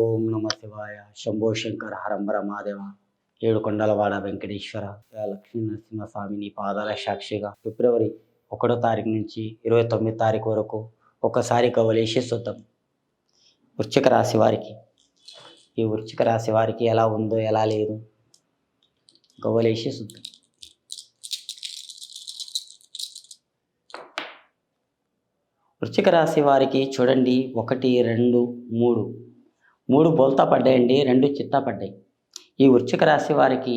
ఓం నమ శివాయ. శంభో శంకర హరంబర మహాదేవ. ఏడు కొండలవాడ వెంకటేశ్వర. లక్ష్మీ నరసింహ స్వామిని పాదాల సాక్షిగా. ఫిబ్రవరి ఒకటో తారీఖు నుంచి ఇరవై తొమ్మిది తారీఖు వరకు ఒకసారి కవలేసి చూద్దాం వృశ్చిక రాశి వారికి. ఈ వృశ్చిక రాశి వారికి ఎలా ఉందో ఎలా లేదు? గవ్వలేసి చూద్దాం వృశ్చిక రాశి వారికి చూడండి ఒకటి రెండు మూడు. మూడు బోల్తా పడ్డాయండి రెండు చిత్త పడ్డాయి. ఈ వృశ్చిక రాశి వారికి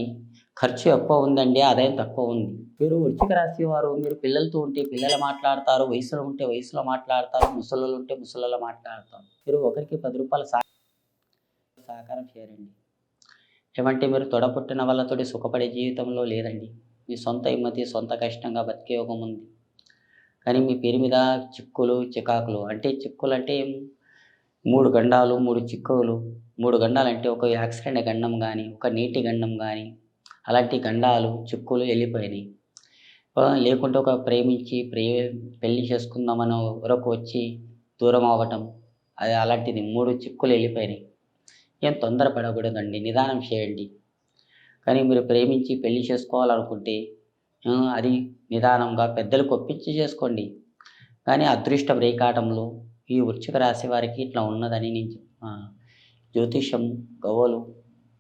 ఖర్చు ఎక్కువ ఉందండి ఆదాయం తక్కువ ఉంది. మీరు వృశ్చిక రాశి వారు మీరు పిల్లలతో ఉంటే పిల్లలు మాట్లాడతారు వయసులో ఉంటే వయసులో మాట్లాడతారు ముసలు ఉంటే ముసలలో మాట్లాడతారు. మీరు ఒకరికి పది రూపాయలు సహ సహకారం చేయరండి ఏమంటే మీరు తొడపుట్టిన వాళ్ళతోటి సుఖపడే జీవితంలో లేదండి. మీ సొంత ఇమ్మతి సొంత కష్టంగా బతికే యోగం ఉంది. కానీ మీ పేరు మీద చిక్కులు చికాకులు అంటే చిక్కులు అంటే మూడు గండాలు మూడు చిక్కులు మూడు గండాలు అంటే ఒక యాక్సిడెంట్ గండం కానీ ఒక నీటి గండం కానీ అలాంటి గండాలు చిక్కులు వెళ్ళిపోయినాయి. లేకుంటే ఒక ప్రేమించి ప్రే పెళ్ళి చేసుకుందామని వరకు వచ్చి దూరం అవ్వటం అది అలాంటిది మూడు చిక్కులు వెళ్ళిపోయినాయి. ఏం తొందరపడకూడదండి నిదానం చేయండి. కానీ మీరు ప్రేమించి పెళ్ళి చేసుకోవాలనుకుంటే అది నిదానంగా పెద్దలకు ఒప్పించి చేసుకోండి. కానీ అదృష్ట రేకాటంలో ఈ వృశ్చిక రాశి వారికి ఇట్లా ఉన్నదని నేను చెప్- జ్యోతిషం గవ్వలు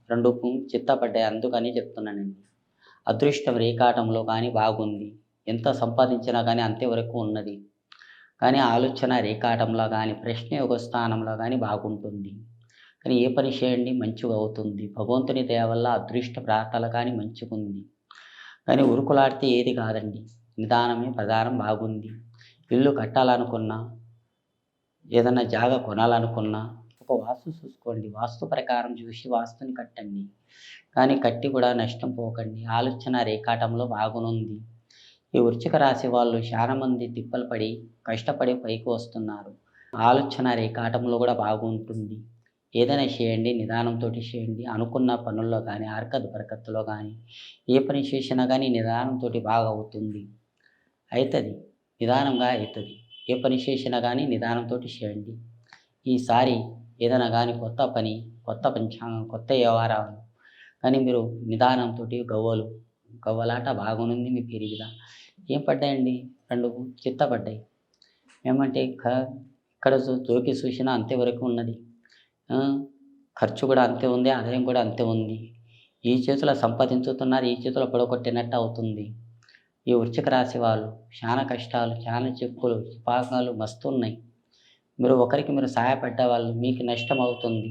రెండు చిత్తపడ్డాయి అందుకని చెప్తున్నానండి అదృష్టం రేఖాటంలో కానీ బాగుంది. ఎంత సంపాదించినా కానీ అంతే వరకు ఉన్నది. కానీ ఆలోచన రేఖాటంలో కానీ ప్రశ్న యొక్క స్థానంలో కానీ బాగుంటుంది. కానీ ఏ పని చేయండి మంచిగా అవుతుంది. భగవంతుని దయ వల్ల అదృష్ట ప్రార్థనలు కానీ మంచిగుంది కానీ ఉరుకులాడితే ఏది కాదండి. నిదానమే ప్రధానం బాగుంది. ఇల్లు కట్టాలనుకున్నా ఏదైనా జాగా కొనాలనుకున్నా ఒక వాస్తు చూసుకోండి. వాస్తు ప్రకారం చూసి వాస్తుని కట్టండి. కానీ కట్టి కూడా నష్టం పోకండి. ఆలోచన రేఖాటంలో బాగునుంది. ఈ వృచ్చిక రాశి వాళ్ళు చాలా మంది తిప్పలు పడి కష్టపడి పైకి వస్తున్నారు. ఆలోచన రేఖాటంలో కూడా బాగుంటుంది. ఏదైనా చేయండి నిదానంతో చేయండి. అనుకున్న పనుల్లో కానీ అరకత్ బరకత్తులో కానీ ఏ పని చేసినా కానీ నిదానంతో బాగా అవుతుంది అవుతుంది నిదానంగా అవుతుంది ఏ పని చేసినా కానీ నిదానంతో చేయండి ఈసారి ఏదైనా కానీ కొత్త పని కొత్త పంచాంగం కొత్త వ్యవహారాలు. కానీ మీరు నిదానంతో గవ్వలు గవ్వలాట బాగుంది మీ పేరు ఏం పడ్డాయండి? రెండు చిత్త పడ్డాయి ఏమంటే ఇక్కడ జోకి చూసినా అంతే వరకు ఉన్నది. ఖర్చు కూడా అంతే ఉంది ఆదాయం కూడా అంతే ఉంది. ఈ చేతిలో సంపాదించుతున్నారు ఈ చేతిలో పడగొట్టినట్టు అవుతుంది. ఈ వృశ్చిక రాశి వాళ్ళు చాలా కష్టాలు చాలా చిక్కులు పాకాలు మస్తున్నాయి మీరు ఒకరికి మీరు సహాయపడ్డ వాళ్ళు మీకు నష్టం అవుతుంది.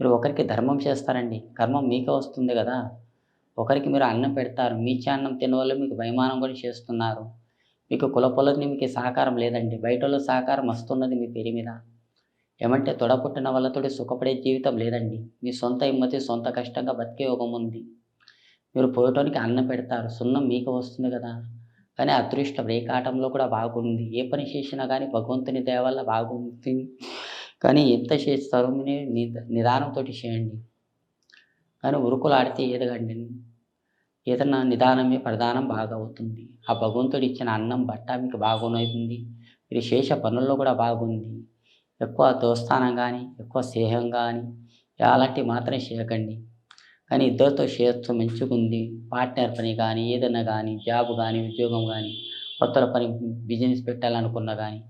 మీరు ఒకరికి ధర్మం చేస్తారండి. కర్మం మీకే వస్తుంది కదా. ఒకరికి మీరు అన్నం పెడతారు. మీ అన్నం తిన వాళ్ళు మీకు బహుమానం కూడా చేస్తున్నారు. మీకు కులపొలని మీకు సహకారం లేదండి. బయట వాళ్ళు సహకారం వస్తున్నది మీ పేరు మీద. ఏమంటే తొడపుట్టిన వాళ్ళతో సుఖపడే జీవితం లేదండి. మీ సొంత ఇమ్మతి సొంత కష్టంగా బతికే యోగం ఉంది. మీరు పోయటానికి అన్నం పెడతారు. సున్నం మీకు వస్తుంది కదా. కానీ అదృష్టం రేఖాటంలో కూడా బాగుంది. ఏ పని చేసినా కానీ భగవంతుని దయ వల్ల బాగుంది. కానీ ఎంత చేస్తారో మీరు నిద- నిదానంతో చేయండి. కానీ ఉరుకులాడితే ఏదగండి? ఏదన్నా నిదానమే ప్రధానం బాగా అవుతుంది ఆ భగవంతుడు ఇచ్చిన అన్నం బట్ట మీకు బాగున్నది మీరు శేష పనుల్లో కూడా బాగుంది. ఎక్కువ దోస్తానం కానీ ఎక్కువ స్నేహం కానీ అలాంటివి మాత్రం చేయకండి. కానీ ఇద్దరితో శ్రేయస్సు మంచిగుంది పార్ట్నర్ పని కానీ ఏదైనా కానీ జాబ్ కానీ ఉద్యోగం కానీ కొత్త పని బిజినెస్ పెట్టాలనుకున్నా కానీ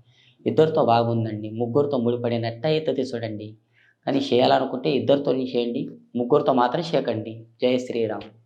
ఇద్దరితో బాగుందండి. ముగ్గురితో ముడిపడినట్టు అవుతుంది చూడండి. కానీ చేయాలనుకుంటే ఇద్దరితో చేయండి. ముగ్గురితో మాత్రం చేయకండి. జై శ్రీరామ్.